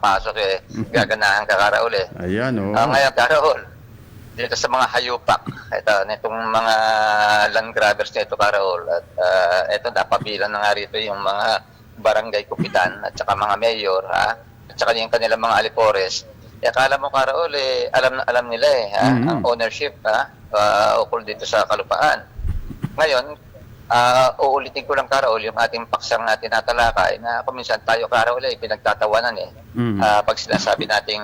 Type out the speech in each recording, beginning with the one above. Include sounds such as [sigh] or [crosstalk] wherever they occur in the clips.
pasok eh, [laughs] gaganahan ka Karaol eh. Ayan, oh. Ah, ngayon, Karaol, dito sa mga hayupak, ito, nitong mga land grabbers nito, Karaol, at ah, ito, napabilan na nga rito yung mga barangay kupitan at saka mga mayor, ha? at saka yung kanilang mga alipores. Eh, akala mo, Karaol, eh, alam na alam nila eh, ha? Mhm. ang ownership, ha? Ah, ukol dito sa kalupaan. Ngayon, ah uulitin ko lang, Karaol, yung ating paksang na tinatalakay na kuminsan tayo, Karaol, eh, pinagtatawanan eh. Mhm. Ah, pag sinasabi nating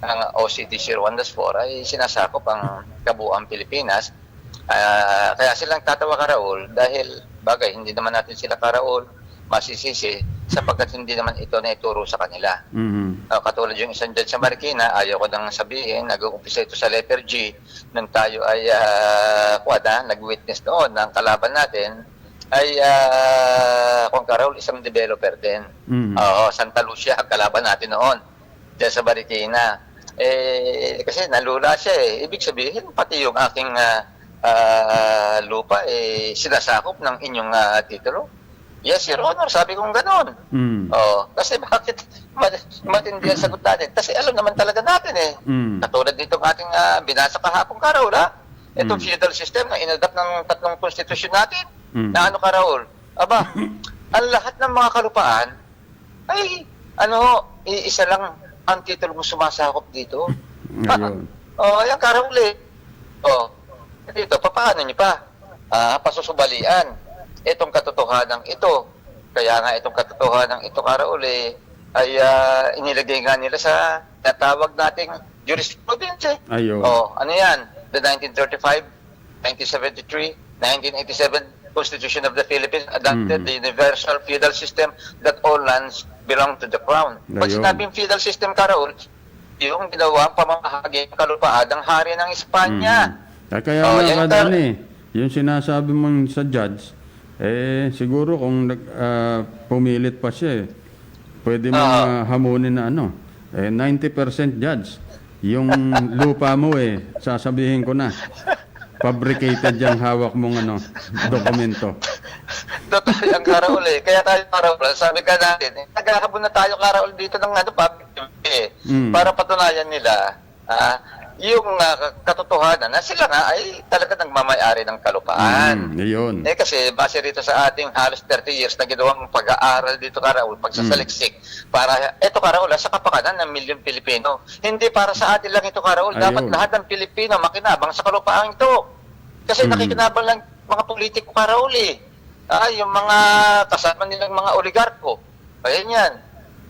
ang OCT 01-4 ay sinasakop ang kabuuan Pilipinas. Ah, kaya silang tatawa karaol dahil bagay, hindi naman natin sila karaol masisisi sapagkat hindi naman ito na ituro sa kanila. Mhm. Ah, katulad yung isang dyan sa Marikina, ayaw ko nang sabihin, nag-uumpisa ito sa letter G, nung tayo ay uh, kuwada, nag-witness noon ng kalaban natin, ay uh, kung karaol, isang developer din. Mhm. Oo, Santa Lucia, kalaban natin noon, dyan sa Marikina. Eh, kasi nalula siya eh. Ibig sabihin, pati yung aking ah, ah, lupa, eh, sinasakop ng inyong ah, titulo. Yes, Your Honor, sabi kong ganon. Mhm. Oo. Kasi bakit mat- matindi ang sagot natin? Kasi alam naman talaga natin eh. Mhm. Katulad dito ng ating ah, binasa kahapon karaol ha. Itong Mm. feudal system na inadapt ng tatlong konstitusyon natin. Mm. Na ano karaol? Aba, [laughs] ang lahat ng mga kalupaan ay ano, iisa lang ang titulo mo sumasakop dito. [laughs] Ayun. [laughs] Oh, yan karaol eh. Oh, dito, papaano niyo pa? Ah, pasusubalian. Itong katotohanan ito. Kaya nga itong katotohanan ito, Karaul, eh, ay ah, inilagay nga nila sa natawag nating jurisprudence. eh. Ayun. Oh, ano yan? The 1935, 1973, 1987 Constitution of the Philippines adopted Mm. the universal feudal system that all lands belong to the crown. Pag Ayun. sinabing feudal system, Karaul, yung ginawa ang pamamahagi ng kalupaan ng hari ng Espanya. Ah, Kaya Oh, nga yung kadali, yung sinasabi mong sa judge, eh siguro kung nag, ah, pumilit pa siya eh, pwede mo Ah. hamunin na ano, eh 90% judge. Yung [laughs] lupa mo eh, sasabihin ko na, fabricated yung hawak mong ano, dokumento. Totoo yung Karaul eh. Kaya tayo Karaul, sabi ka natin, eh, naghahabon na tayo Karaul dito ng ano, public eh, Mm. para patunayan nila ah, yung ah, katotohanan na sila nga ay talaga nagmamayari ng kalupaan. Mm, yun. Eh kasi base rito sa ating halos 30 years na ginawang pag-aaral dito Karaul, pagsasaliksik, para ito Karaul, ah, sa kapakanan ng milyon Pilipino. Hindi para sa atin lang ito Karaul, Ayun. dapat lahat ng Pilipino makinabang sa kalupaan ito. Kasi Mm. nakikinabang lang mga politiko Karaul eh. Ah, yung mga kasama nilang mga oligarko. Ayan yan.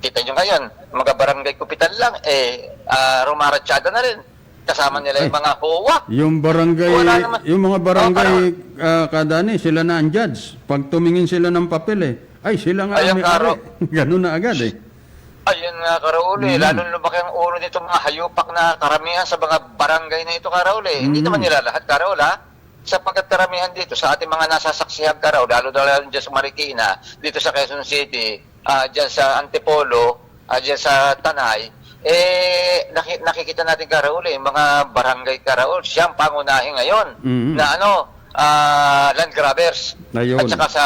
Kita nyo ngayon, mga barangay kupitan lang, eh, uh, rumaratsyada na rin. Kasama nila yung mga HOA. Yung barangay, Wala naman. yung mga barangay Oh, ah, kadani, sila na ang judge. Pag tumingin sila ng papel eh, ay sila nga Ayun, ang Karo. [laughs] Ganun na agad eh. Ayun nga, Karauli. Mm. Lalo lumaki ang ulo nito mga hayupak na karamihan sa mga barangay na ito, Karauli. Hindi Mm. naman nila lahat, Karaul, ha? Sapagkat karamihan dito sa ating mga nasasaksihan, Karaul, lalo na lalo dyan sa Marikina, dito sa Quezon City, ah dyan sa Antipolo, ah dyan sa Tanay, eh, naki- nakikita natin, Karaul, eh, mga barangay, Karaul, siyang pangunahin ngayon Mm. na ano, ah land grabbers. Ayun. At saka sa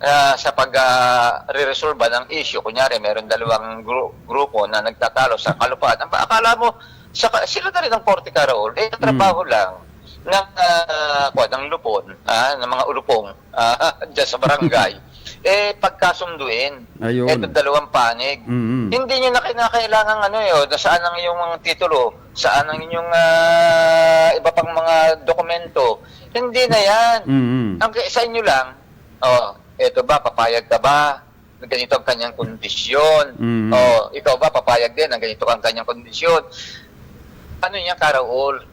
ah, sa pag ah, re-resolve ng issue, kunyari meron dalawang gru- grupo na nagtatalo sa kalupaan. Ang akala mo sa, sila na rin ang Korte Karaol, eh trabaho lang ng uh, ng lupon, ah, ng mga ulupong ah, [laughs] dyan sa barangay, eh pagkasunduin. Ayun. Ito dalawang panig. Mhm. Hindi nyo na kinakailangan ano yun, na saan ang inyong mga titulo, saan ang inyong ah, iba pang mga dokumento. Hindi na yan. Mhm. Ang sa inyo lang, oh, eto ba, papayag ka ba? Ganito ang kanyang kondisyon. Mhm. Oh, ikaw ba, papayag din na ganito ang kanyang kondisyon. Ano niya, Karaol?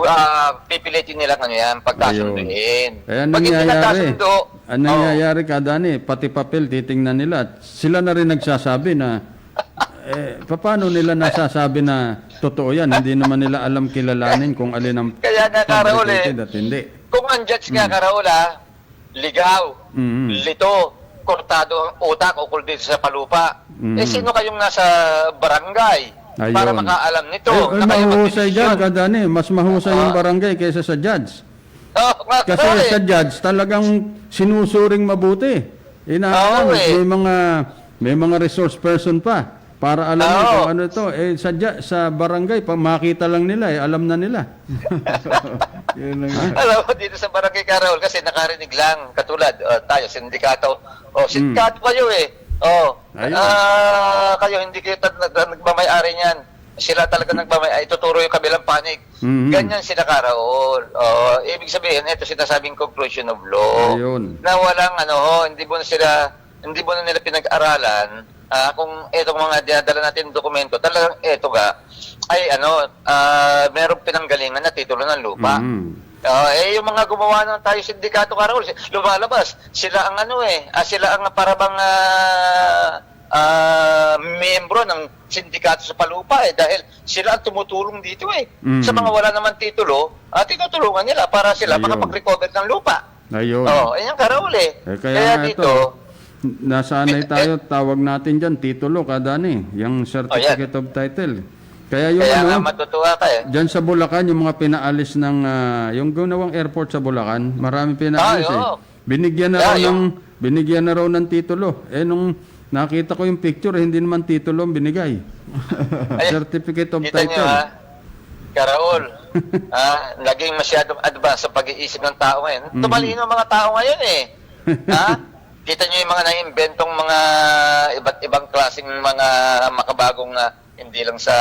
Uh, pipilitin nila ano yan, pagkasunduin. Kaya Pag hindi nangyayari, nagkasundo, ang nangyayari kadani, pati papel titingnan nila. Sila na rin nagsasabi na, [laughs] eh, paano nila nasasabi na totoo yan? Hindi naman nila alam kilalanin kung alin ang Kaya nga, Karaol, eh, fabricated at hindi. Kung ang judge nga, Karaol, ah, ligaw, Mhm. lito, kortado ang utak ukol dito sa palupa. Eh, sino kayong nasa barangay Ayun. para makaalam nito? Eh, eh, na kayo mahusay dyan, kadani. Mas mahusay yung Ah. barangay kaysa sa judge. Oh, Kasi eh. sa judge, talagang sinusuring mabuti. Inaalam, Oo, eh. may mga may mga resource person pa. Para alam Oo. kung ano ito. Eh, sadya, sa barangay, pa makita lang nila eh. Alam na nila. [laughs] Yun lang. Alam mo, dito sa Barangay Carol, kasi nakarinig lang, katulad, uh, tayo, sindikato. O, sindikato kayo eh. O, Ayun. ah, kayo, hindi kayo tad- nag- nagmamayari niyan. Sila talaga nagmamayari, tuturo yung kabilang panig. Mhm. Ganyan sila Karaol. O, ibig sabihin, ito sinasabing conclusion of law. Ayun. Na walang ano, ho, hindi mo na sila, hindi mo na nila pinag-aralan ah, kung itong mga dinadala natin dokumento, talagang ito ga, ay ano, ah, merong pinanggalingan na titulo ng lupa. Mhm. Ah, eh, yung mga gumawa ng tayo sindikato Karol, lumalabas. Sila ang ano eh, ah, sila ang parabang ah, ah, membro ng sindikato sa Palupa eh, dahil sila ang tumutulong dito eh. Mhm. Sa mga wala naman titulo, ah, tinutulungan nila para sila Ayun. makapag-recover ng lupa. Ayun. Oo, oh, yan Karol eh. Eh, kaya, nga dito, ito, nasanay tayo, tawag natin dyan, titulo, kadani, yung certificate of title. Kaya yung kaya nga ano, matutuwa ka eh. dyan sa Bulacan, yung mga pinaalis ng, ah, yung ginawang airport sa Bulacan, marami pinaalis Ay, eh. Binigyan na Yeah, raw yung- ng, binigyan na raw ng titulo. Eh, nung nakita ko yung picture, eh, hindi naman titulo ang binigay. [laughs] certificate of title. niyo ha, Karaol, [laughs] ah, naging masyadong advance sa pag-iisip ng tao ngayon. Mhm. Tumalino mga tao ngayon eh. ha? [laughs] Kita niyo yung mga naimbentong mga iba't ibang klaseng mga makabagong ah, hindi lang sa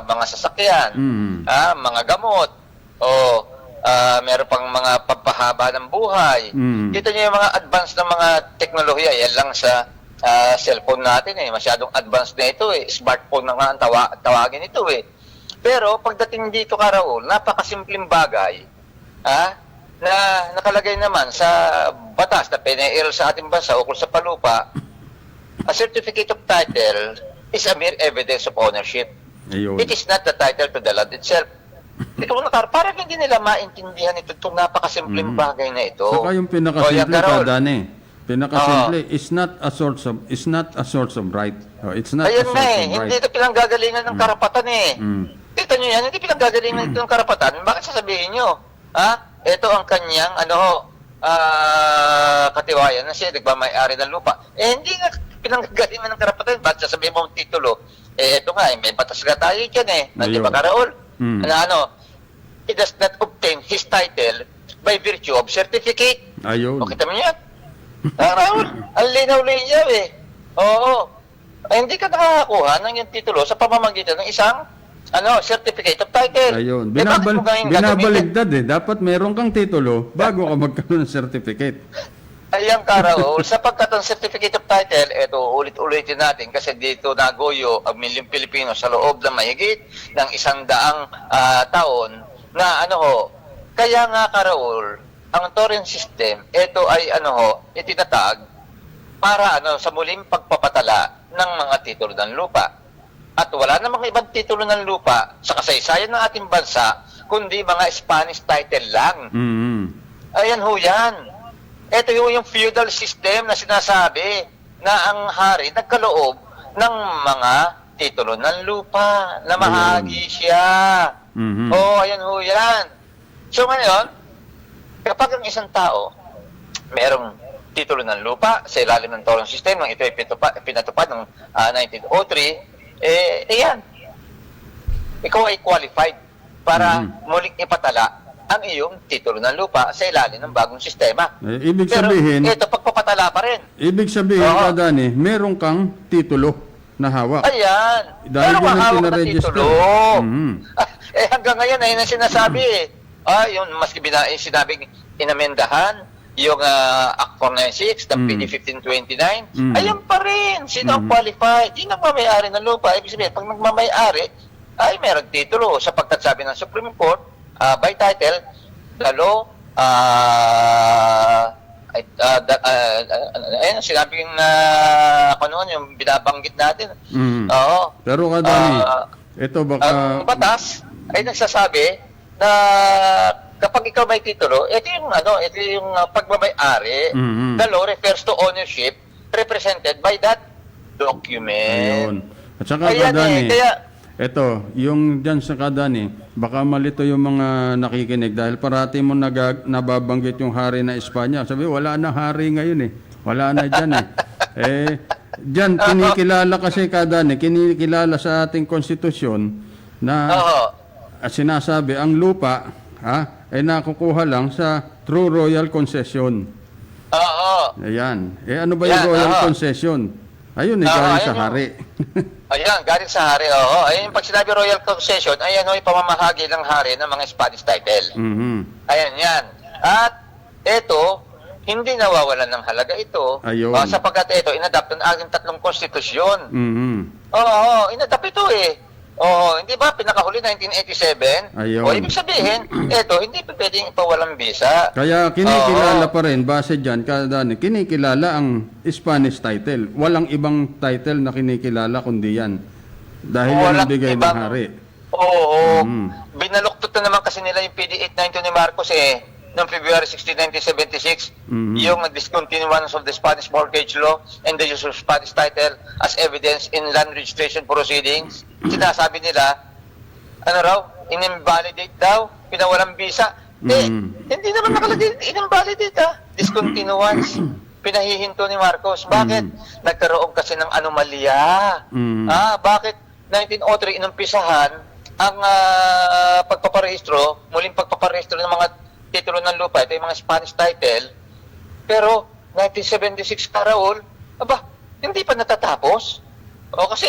mga sasakyan, Mhm. ah, mga gamot, o ah, meron pang mga pampahaba ng buhay. Mhm. Kita niyo yung mga advance ng mga teknolohiya, yan lang sa ah, cellphone natin eh. Masyadong advanced na ito eh. Smartphone na nga ang tawa- tawagin ito eh. Pero pagdating dito ka Raul, napakasimpleng bagay ah, na nakalagay naman sa batas na pinail sa ating bansa ukol sa palupa, a certificate of title is a mere evidence of ownership. Ayun. It is not the title to the land itself. [laughs] Ito nakar, parang hindi nila maintindihan ito itong napakasimpleng Mhm. bagay na ito. Saka yung pinakasimple Carol. kadani. Pinakasimple is not a source of is not a source of right. Oh, it's not Ayun a na source eh, of hindi right. ito pinanggagalingan ng karapatan eh. Mm. Kita nyo yan, hindi pinanggagalingan ito ng karapatan. Bakit sasabihin nyo? Ha? Ito ang kanyang, ano ho, ah, katiwayan na siya, nagmamayari ng lupa. Eh, hindi nga pinanggagalingan ng karapatan. Bakit sasabihin mo ang titulo? Eh, ito nga, eh, may batas nga tayo dyan eh. Hindi Ayun. ba, Karaol? Mm. Ano, ano, he does not obtain his title by virtue of certificate. Ayun. O, kita mo yan? [laughs] Ah, Raul, ang linaw-linaw eh. Oo. Ay, hindi ka nakakakuha ng yung titulo sa pamamagitan ng isang ano, certificate of title. Ayun. Eh, Binabal, mo gagamitin? binabaligtad eh. Dapat meron kang titulo bago ka magkaroon ng certificate. Ayan ka, Raul. [laughs] Sapagkat ang certificate of title, eto, ulit-ulitin natin kasi dito nagoyo ang milyong Pilipino sa loob ng mahigit ng isang daang ah, taon na ano ho, kaya nga ka, Raul, ang torrent system, ito ay ano ho, itinatag para ano sa muling pagpapatala ng mga titulo ng lupa. At wala namang ibang titulo ng lupa sa kasaysayan ng ating bansa, kundi mga Spanish title lang. Mm. Ayan ho yan. Ito yung, yung feudal system na sinasabi na ang hari nagkaloob ng mga titulo ng lupa na mahagi siya. Mhm. Oo, ayan ho yan. So ngayon, kapag ang isang tao merong titulo ng lupa sa ilalim ng torrent system, nang ito ay pinatupad, pinatupad ng ah, 1903, eh, ayan. Ikaw ay qualified para Mhm. muling ipatala ang iyong titulo ng lupa sa ilalim ng bagong sistema. Eh, ibig Pero sabihin, ito, pagpapatala pa rin. ibig sabihin Oo. kadani, meron kang titulo na hawak. Ayan. Dahil Pero yun ang mahawak na titulo. Mhm. Ah, [laughs] eh hanggang ngayon, ayun ang sinasabi eh. Ah, yung maski bina, yung sinabing inamendahan, yung uh, Act 496, ng Mm. PD 1529, Mm. ayan pa rin. Sino ang Mhm. qualified? Yung nagmamayari ng lupa. Ibig sabihin, pag nagmamayari, ay meron titulo. Sapagkat sabi ng Supreme Court, ah, by title, the law, ah, da- ah, ah, ayun, sinabi yung, uh, ano, yung binabanggit natin. Mhm. Oo. Pero kadani, Ah, ito baka ang batas ay nagsasabi na kapag ikaw may titulo, ito yung ano, ito yung uh, pagmamay-ari. Mhm. The law refers to ownership represented by that document. Ayun. At saka Ayan kadani, eh, kaya ito, yung dyan sa kadani, baka malito yung mga nakikinig dahil parati mo nag, nababanggit yung hari na Espanya. Sabi, wala na hari ngayon eh. Wala na dyan eh. [laughs] eh, Diyan, kinikilala kasi kadani, kinikilala sa ating konstitusyon na ah, sinasabi ang lupa ha, ay nakukuha lang sa true royal concession. Oo. Ayan. Eh ano ba yung royal oo. concession? Ayun, eh, Oo, galing sa hari. [laughs] Ayan, galing sa hari. Oo. Ayun, pag sinabi royal concession, ayan o, yung pamamahagi ng hari ng mga Spanish title. Mhm. Ayan, yan. At ito, hindi nawawalan ng halaga ito. Ayun. Ah, sapagkat ito, inadapt ng ating tatlong konstitusyon. Mhm. Oo, oo, inadapt ito eh. Oo, hindi ba pinakahuli 1987? Ayun. O ibig sabihin, [clears throat] ito, hindi pa pwedeng ipawalang bisa. Kaya kinikilala Oo. pa rin, base dyan, kadani, kinikilala ang Spanish title. Walang ibang title na kinikilala kundi yan. Dahil yan ang Walang bigay ng ibang- hari. Oo, Mm. binaluktot na naman kasi nila yung PD 892 ni Marcos eh noong February 16, 1976, Mhm. yung discontinuance of the Spanish mortgage law and the use of Spanish title as evidence in land registration proceedings. Sinasabi nila, ano raw, in-invalidate daw, pinawalang visa. Eh, Mhm. hindi naman nakalagay, in-invalidate ah. Discontinuance. Pinahihinto ni Marcos. Bakit? Nagkaroon kasi ng anomalya. Mhm. Ah, bakit 1903 inumpisahan ang ah, pagpaparehistro, muling pagpaparehistro ng mga titulo ng lupa, ito yung mga Spanish title, pero 1976 Karaol, aba, hindi pa natatapos. O kasi,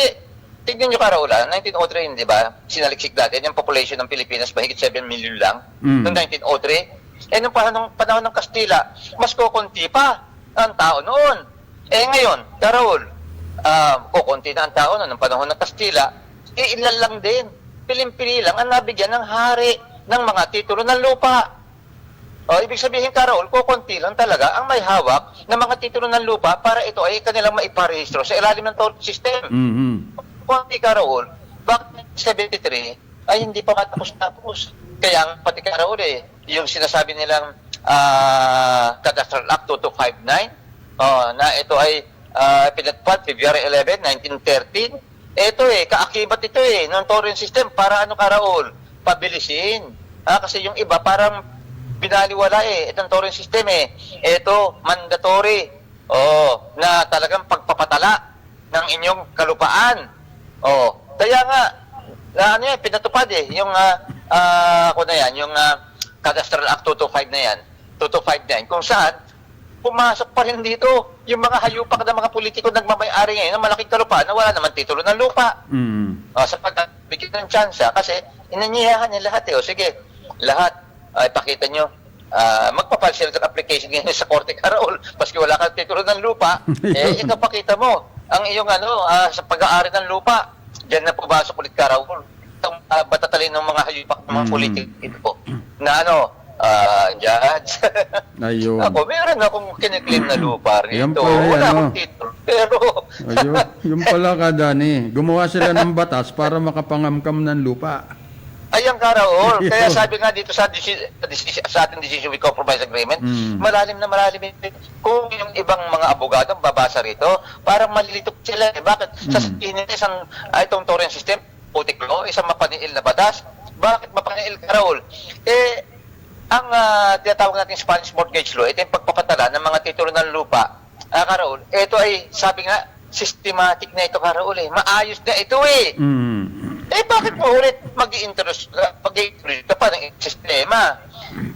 tignan nyo Karaol, ah, 1903, di ba, sinaliksik natin, yung population ng Pilipinas, mahigit 7 million lang, Mm. noong 1903. Eh, nung panahon, panahon ng Kastila, mas kukunti pa ang tao noon. Eh, ngayon, Karaol, ah, kukunti na ang tao noon, ng panahon ng Kastila, eh, ilan lang din, pilim-pili lang ang nabigyan ng hari ng mga titulo ng lupa. O, ibig sabihin, Karol, kukunti lang talaga ang may hawak ng mga titulo ng lupa para ito ay kanilang maiparehistro sa ilalim ng toll system. Mhm. Kunti, Karol, bakit 73 ay hindi pa matapos-tapos? Kaya ang pati Karol eh, yung sinasabi nilang ah, Cadastral Act 2259, oh, na ito ay uh, pinatpad February 11, 1913. Ito eh, kaakibat ito eh, ng torrent system para ano Karol? Pabilisin. Ah, kasi yung iba parang binaliwala eh, itong torrent system eh. Ito, mandatory. Oh, na talagang pagpapatala ng inyong kalupaan. Oh, kaya nga na ano yan, pinatupad eh, yung ah ah, ako na yan, yung ah, Cadastral Act 225 na yan, 2259, kung saan pumasok pa rin dito yung mga hayupak ng mga politiko nagmamay-ari ngayon ng malaking kalupaan na wala naman titulo ng lupa. Mhm. O, sa pagbigyan ng tsansa, kasi inanyayahan niya lahat eh. O sige, lahat, ay pakita nyo, ah magpapal sila ng application ngayon sa Korte Karaol, maski wala kang titulo ng lupa, [laughs] eh, ito pakita mo, ang iyong ano, ah, sa pag-aari ng lupa, diyan na pumasok ulit Karaol. Itong uh, batatalin ng mga hayupak ng mga Mm. politiko na ano, ah, judge. [laughs] Ayun. Ako, meron akong kiniklaim na lupa rito. pala yan, Wala oh. akong titulo. Pero, Ayun, yung pala kadani. Gumawa sila ng batas para makapangamkam ng lupa. Ayan Karaol. [laughs] Kaya Yun. sabi nga dito sa, sa ating decision with compromise agreement, Mm. malalim na malalim ito. Kung yung ibang mga abogado babasa rito, parang malilito sila. Eh, bakit? Mm. Sasabihin nila isang ah, itong torrent system, putik law, isang mapaniil na batas. Bakit mapaniil Karaol? Eh, ang ah, tinatawag natin Spanish mortgage law, ito yung pagpapatala ng mga titulo ng lupa. Ah, Karaol, ito ay, sabi nga, systematic na ito, Karaol eh. Maayos na ito eh. Mhm. Eh, bakit mo ulit mag-i-interest mag-i-interest ka pa ng sistema?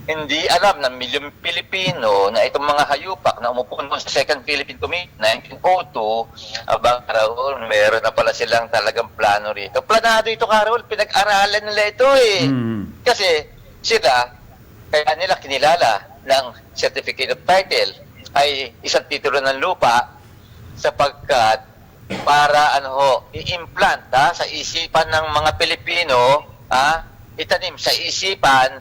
Hindi alam ng milyong Pilipino na itong mga hayupak na umupo sa Second Philippine Committee 1902, abang Raul, meron na pala silang talagang plano rito. Planado ito, Karol. Pinag-aralan nila ito eh. Mhm. Kasi sila, kaya nila kinilala ng Certificate of Title ay isang titulo ng lupa sapagkat para ano ho, i-implant ha, sa isipan ng mga Pilipino, ha, itanim sa isipan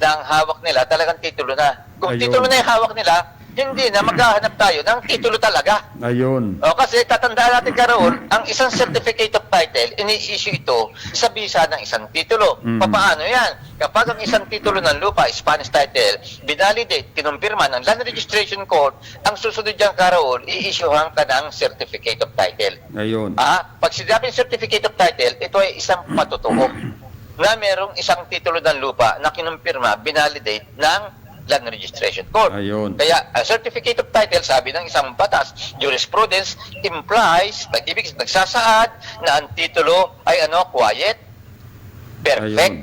ng hawak nila talagang titulo na. Kung Ayun. titulo na yung hawak nila, hindi na maghahanap tayo ng titulo talaga. Ayun. O kasi tatandaan natin karoon, ang isang certificate of title, ini-issue ito sa bisa ng isang titulo. Mm. Paano yan? Kapag ang isang titulo ng lupa, Spanish title, binalidate, kinumpirma ng Land Registration Court, ang susunod dyan karoon, i-issuehan ka ng certificate of title. Ayun. Ah, pag sinabing certificate of title, ito ay isang patutuo [clears throat] na merong isang titulo ng lupa na kinumpirma, binalidate ng Land Registration Court. Ayun. Kaya, a certificate of title, sabi ng isang batas, jurisprudence implies, nag-ibig, nagsasaad na ang titulo ay ano, quiet, perfect,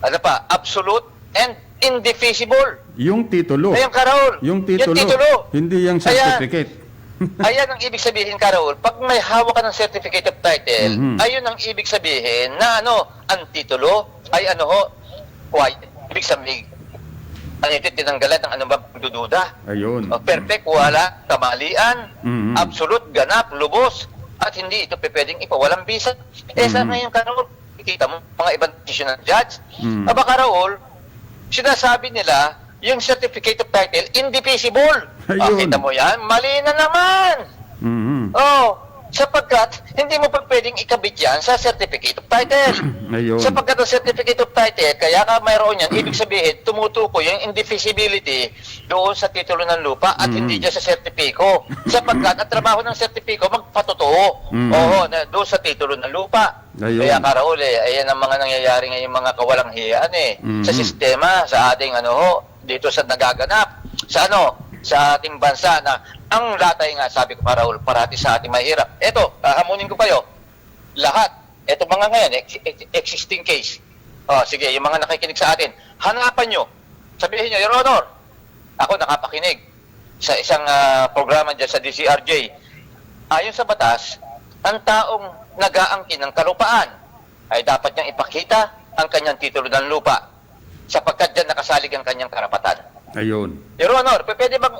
ano pa, absolute, and indefeasible. Yung titulo. Ayun, Karaol. Yung titulo. titulo. Hindi yung Kaya- certificate. [laughs] Ayan ang ibig sabihin, Karaol. Pag may hawak ka ng certificate of title, Mhm. ayun ang ibig sabihin na ano, ang titulo ay ano ho, quiet. Ibig sabihin, ano ito, tinanggalan ng ano ba, dududa. Ayun. O, perfect, wala, kamalian, Mhm. absolute, ganap, lubos, at hindi ito pwedeng ipawalang bisa. Eh, sa Mhm. ngayon, Karaol, kita mo, mga ibang decision ng judge, Mhm. aba, Karaol, sinasabi nila, yung certificate of title, indefeasible. Ah, Ayun. kita mo yan? Mali na naman. Mhm. Oh, sapagkat hindi mo pa pwedeng ikabit yan sa certificate of title. [clears throat] Ayun. Sapagkat ang certificate of title, kaya ka mayroon yan, ibig sabihin, tumutukoy yung indefeasibility doon sa titulo ng lupa at Mm. hindi dyan sa sertipiko. [clears throat] Sapagkat ang trabaho ng sertipiko, magpatotoo. Mm. Oo, na, doon sa titulo ng lupa. Ayun. Kaya Karaul, eh, ayan ang mga nangyayari ngayon mga kawalang hiyaan eh. Mhm. Sa sistema, sa ating ano ho, dito sa nagaganap. Sa ano, sa ating bansa na ang latay nga, sabi ko Karaul, parati sa ating mahirap. Eto, hahamunin ko kayo. Lahat, eto mga ngayon, ex- ex- existing case. Oh, sige, yung mga nakikinig sa atin, hanapan nyo. Sabihin nyo, Your Honor, ako nakapakinig sa isang ah, programa dyan sa DCRJ. Ayon sa batas, ang taong nag-aangkin ng kalupaan ay dapat niyang ipakita ang kanyang titulo ng lupa sapagkat dyan nakasalig ang kanyang karapatan. Ayun. Your Honor, pwede bang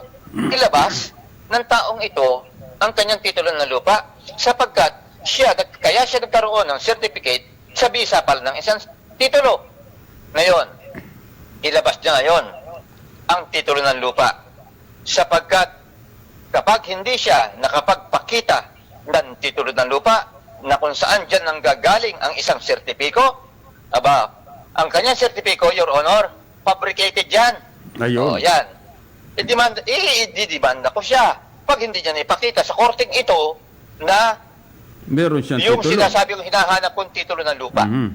ilabas ng taong ito ang kanyang titulo ng lupa sapagkat siya, kaya siya nagkaroon ng certificate sa visa pala ng isang titulo. Ngayon, ilabas niya ngayon ang titulo ng lupa sapagkat kapag hindi siya nakapagpakita ng titulo ng lupa na kung saan dyan nanggagaling ang isang sertipiko, aba, ang kanyang sertipiko, Your Honor, fabricated yan. Ayun. Oh, yan. I-demand, i-demand ko siya. Pag hindi niya ipakita sa korting ito na Meron siyang yung titulo. sinasabi kong hinahanap kong titulo ng lupa. Mhm.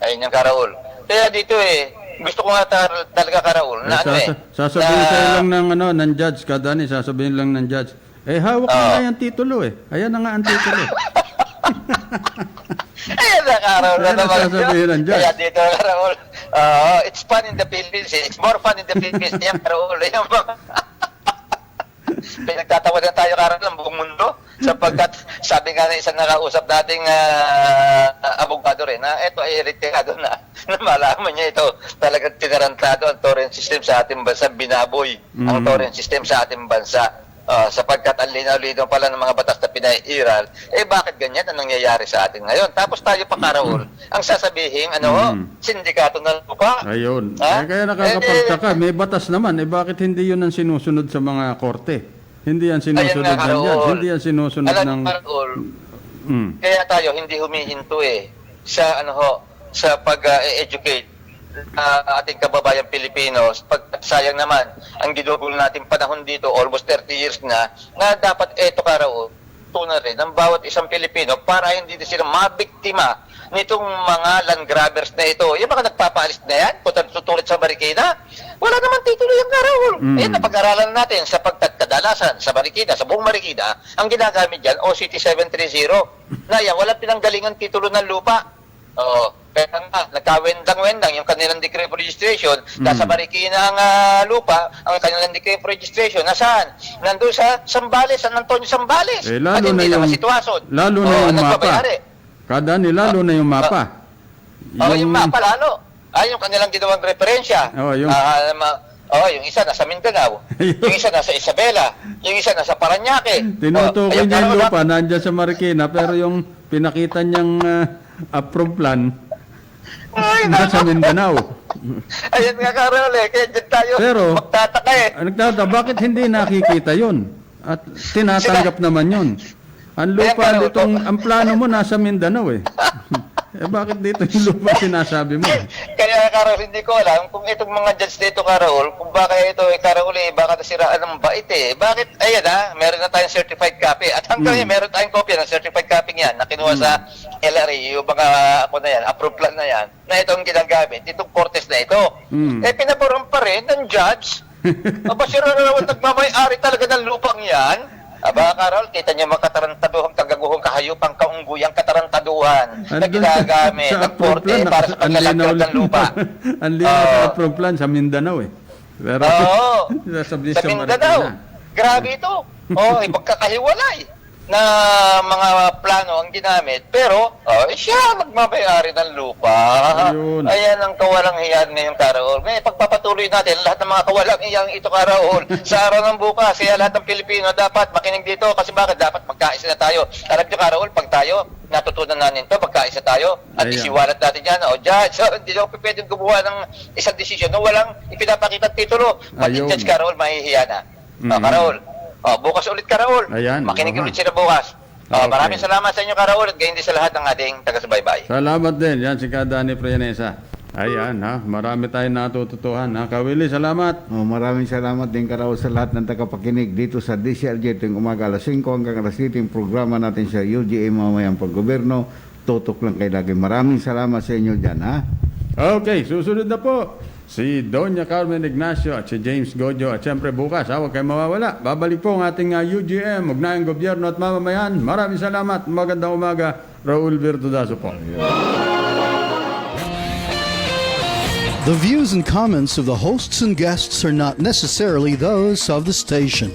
Ayun yung Karaul. Kaya dito eh, gusto ko nga tar- talaga Karaul na Eh, ano eh. sasa- sasabihin na- sa'yo lang ng, ano, ng judge, kadani, sasabihin lang ng judge, eh hawak na Oo. nga yung titulo eh. Ayan na nga ang titulo. [laughs] [laughs] Ayan na Karaul na Ayan naman. sasabihin ng judge. Kaya dito Karaul, ah, it's fun in the Philippines. It's more fun in the Philippines. Yan Karaul. [laughs] Yan ba? Pinagtatawa na tayo Karaul ng buong mundo sapagkat sabi nga na isang nakausap nating ah, abogado rin na ito ay retirado na [laughs] na malaman niya ito talagang tinarantado ang torrent system sa ating bansa binaboy ang Mhm. torrent system sa ating bansa Ah, sapagkat ang linaw-linaw pala ng mga batas na pinairal eh bakit ganyan ang nangyayari sa atin ngayon tapos tayo pa Karaul ang sasabihin ano Mhm. sindikato ng lupa Ayun. Ha? Eh, kaya nakakapagtaka, may batas naman, eh bakit hindi yun ang sinusunod sa mga korte? Hindi yan sinusunod nga, ng hindi yan sinusunod Alam ng... mo, Karaul, Mm. Kaya tayo hindi humihinto eh sa ano ho, sa pag-educate uh, ating kababayang Pilipinos. Pag sayang naman ang ginugol natin panahon dito almost 30 years na na dapat eto karaw tunan rin ng bawat isang Pilipino para hindi din sila mabiktima nitong mga land grabbers na ito. Yung mga nagpapaalis na yan, putan tutulad sa Marikina, wala naman titulo yung karawol. Mm. Eh, napag-aralan natin sa pagkadalasan sa Marikina, sa buong Marikina, ang ginagamit dyan, OCT 730, na yan, walang pinanggalingan titulo ng lupa. Oo. Kaya nga, nagkawendang-wendang yung kanilang decree of registration, nasa Marikina ang ah, lupa, ang kanilang decree of registration, nasaan? Nandun sa Sambales, San Antonio Sambales. Eh, At lalo na hindi yung, naman sitwasyon. lalo na yung mapa. nagbabayari. Kadani, lalo na yung mapa. Oh, yung mapa lalo. Ah, yung kanilang ginawang referensya. Oh, yung- Ah, ma- oh, yung isa nasa Mindanao. Yung isa nasa Isabela. Yung isa nasa Paranaque. Tinutukoy Oh, niya yung lupa, nandiyan sa Marikina, pero yung pinakita niyang uh, approved plan, Ay, nasa Mindanao. Ayun nga, Karol, eh. Kaya dyan tayo Pero- magtataka eh. Ah, Nagtata, bakit hindi nakikita yun? At tinatanggap naman yun. Ang lupa pero- nitong, ang plano mo nasa Mindanao eh. [laughs] Eh bakit dito yung lupa [laughs] sinasabi mo? Kaya Karol, hindi ko alam kung itong mga judge dito, Karol, kung baka ito, eh, Karol, eh, baka nasiraan ng bait eh. Bakit, ayan ha, meron na tayong certified copy. At hanggang Hmm. ngayon, meron tayong kopya ng certified copy yan na kinuha sa LRA, yung mga, ako na yan, approved plan na yan, na itong ginagamit, itong Cortes na ito. Hmm. Eh, pinaboran pa rin ng judge. [laughs] Aba, sira na naman nagmamay-ari talaga ng lupang yan. Aba, Karol, kita niyo mga katarantaduhang kagaguhang kahayupang kaungguyang katarantaduhan na Andun ginagamit sa ng plan, para sa paglalagyan ng lupa. [laughs] ang linaw sa Oo. approved plan sa Mindanao eh. Pero Oo. [laughs] sa Mindanao. Grabe ito. Oh, [laughs] eh, magkakahiwalay na mga plano ang ginamit. Pero, oh, siya magmamayari ng lupa. Ayun. Ayan ang kawalang hiyan ngayong karaol. Ngayon, pagpapatuloy natin lahat ng mga kawalang hiyang ito karaol [laughs] sa araw ng bukas. Kaya lahat ng Pilipino dapat makinig dito kasi bakit dapat magkaisa na tayo. Alam nyo karaol, pag tayo natutunan natin to, magkaisa tayo at Ayan. isiwalat natin yan. O, judge, [laughs] so, hindi ako pwedeng gumawa ng isang desisyon na walang ipinapakita titulo. Pati Ayun. judge Carol, mahihiya na. O, Mhm. Carol, o, bukas ulit Carol. Ayan, Makinig aha. ulit sila bukas. Okay. Maraming salamat sa inyo Carol at gayon din sa lahat ng ating taga-subaybay. Salamat din. Yan si Kadani Prianesa. Ayan ha, marami tayong natututuhan. Ha? Kawili, salamat. Oh, maraming salamat din karaw sa lahat ng tagapakinig dito sa DCRJ tuwing umaga alas 5 hanggang alas 7 yung programa natin sa UGA Mamayang Paggoberno. Tutok lang kay lagi. Maraming salamat sa inyo dyan, ha? Okay, susunod na po. Si Doña Carmen Ignacio at si James Gojo. At siyempre bukas, kayong mawawala. Babalik po ang ating uh, UGM, Ugnayang Gobyerno at Mamamayan. Maraming salamat. Magandang umaga. Raul Virtudazo po. The views and comments of the hosts and guests are not necessarily those of the station.